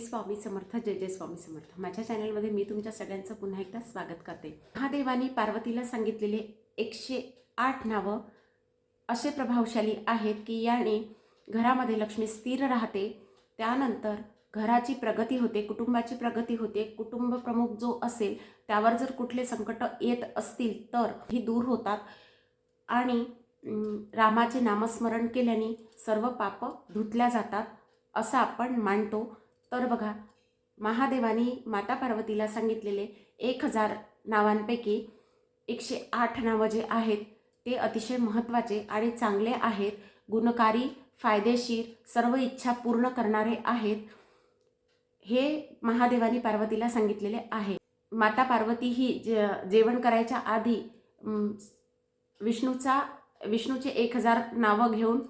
स्वामी समर्थ जय जय स्वामी समर्थ. माझ्या चॅनलमध्ये मी तुमच्या सगळ्यांचं पुन्हा एकदा स्वागत करते. महादेवानी पार्वतीला सांगितलेले एकशे आठ नावं असे प्रभावशाली आहेत की याने घरामध्ये लक्ष्मी स्थिर राहते. त्यानंतर घराची प्रगती होते कुटुंबाची प्रगती होते. कुटुंब प्रमुख जो असेल त्यावर जर कुठले संकट येत असतील तर ही दूर होतात. आणि रामाचे नामस्मरण केल्याने सर्व पाप धुतल्या जातात असं आपण मानतो. तर बघा महादेवानी माता पार्वतीला सांगितलेले एक हजार नावांपैकी एकशे आठ नावं जे आहेत ते अतिशय महत्त्वाचे आणि चांगले आहेत. गुणकारी फायदेशीर सर्व इच्छा पूर्ण करणारे आहेत. हे महादेवानी पार्वतीला सांगितलेले आहे. माता पार्वती ही जे जेवण करायच्या आधी विष्णूचा विष्णूचे एक हजार नावं घेऊन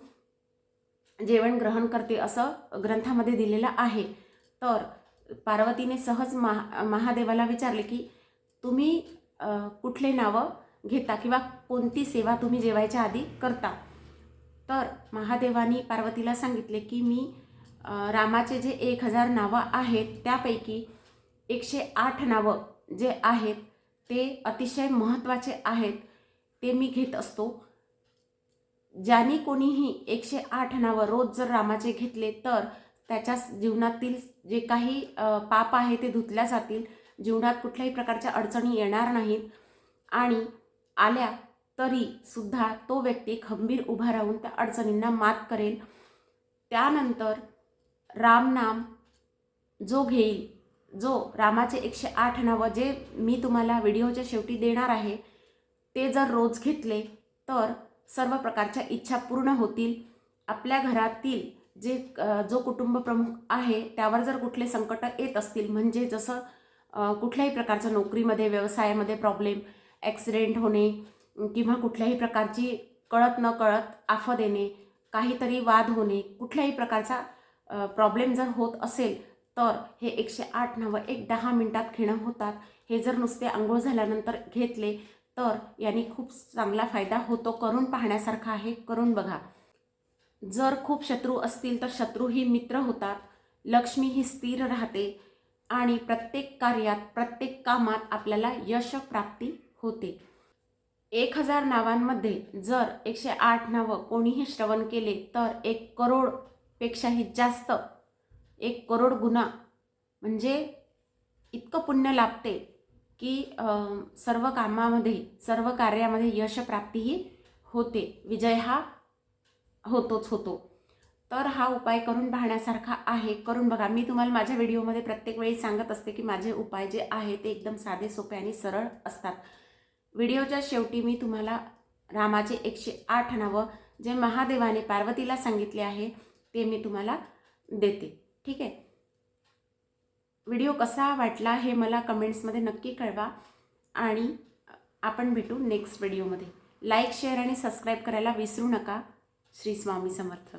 जेवण ग्रहण करते असं ग्रंथामध्ये दिलेलं आहे. तर पार्वतीने सहज महा महादेवाला विचारले की तुम्ही कुठले नावं घेता किंवा कोणती सेवा तुम्ही जेवायच्या आधी करता? तर महादेवानी पार्वतीला सांगितले की मी रामाचे जे एक हजार नावं आहेत त्यापैकी एकशे आठ नावं जे आहेत ते अतिशय महत्त्वाचे आहेत ते मी घेत असतो. ज्याने कोणीही एकशे आठ नावं रोज जर रामाचे घेतले तर त्याच्या जीवनातील जे काही पाप आहे ते धुतल्या जातील. जीवनात कुठल्याही प्रकारच्या अडचणी येणार नाहीत. आणि आल्या तरी सुद्धा तो व्यक्ती खंबीर उभा राहून त्या अडचणींना मात करेल. त्यानंतर रामनाम जो घेईल जो रामाचे एकशे आठ नावं जे मी तुम्हाला व्हिडिओच्या शेवटी देणार आहे ते जर रोज घेतले तर सर्व प्रकारच्या इच्छा पूर्ण होतील. आपल्या घरातील जे जो कुटुंब प्रमुख आहे त्यावर जर कुठले संकट येत असतील म्हणजे जसं कुठल्याही प्रकारचं नोकरीमध्ये व्यवसायामध्ये प्रॉब्लेम ॲक्सिडेंट होणे किंवा कुठल्याही प्रकारची कळत न कळत आफत येणे काहीतरी वाद होणे कुठल्याही प्रकारचा प्रॉब्लेम जर होत असेल तर हे एकशे आठ नावं एक दहा मिनटात घेणं होतात. हे जर नुसते आंघोळ झाल्यानंतर घेतले तर यांनी खूप चांगला फायदा होतो. करून पाहण्यासारखा आहे. करून बघा. जर खूप शत्रू असतील तर शत्रूही मित्र होतात. लक्ष्मी ही स्थिर राहते आणि प्रत्येक कार्यात प्रत्येक कामात आपल्याला यश प्राप्ती होते. एक हजार नावांमध्ये जर एकशे आठ नावं कोणीही श्रवण केले तर एक करोडपेक्षाही जास्त एक करोड गुणा. म्हणजे इतकं पुण्य लाभते की सर्व कामामध्ये सर्व कार्यामध्ये यशप्राप्तीही होते. विजय हा होतोच होतो. तर हा उपाय करून पाहण्यासारखा आहे. करून बघा. मी तुम्हाला माझ्या व्हिडिओमध्ये प्रत्येक वेळी सांगत असते की माझे उपाय जे आहे ते एकदम साधे सोपे आणि सरळ असतात. व्हिडिओच्या शेवटी मी तुम्हाला रामाचे एकशे आठ नावं जे महादेवाने पार्वतीला सांगितले आहे ते मी तुम्हाला देते. ठीक आहे? व्हिडिओ कसा वाटला हे मला कमेंट्समध्ये नक्की कळवा आणि आपण भेटू नेक्स्ट व्हिडिओमध्ये. लाईक शेअर आणि सबस्क्राईब करायला विसरू नका. श्री स्वामी समर्थ.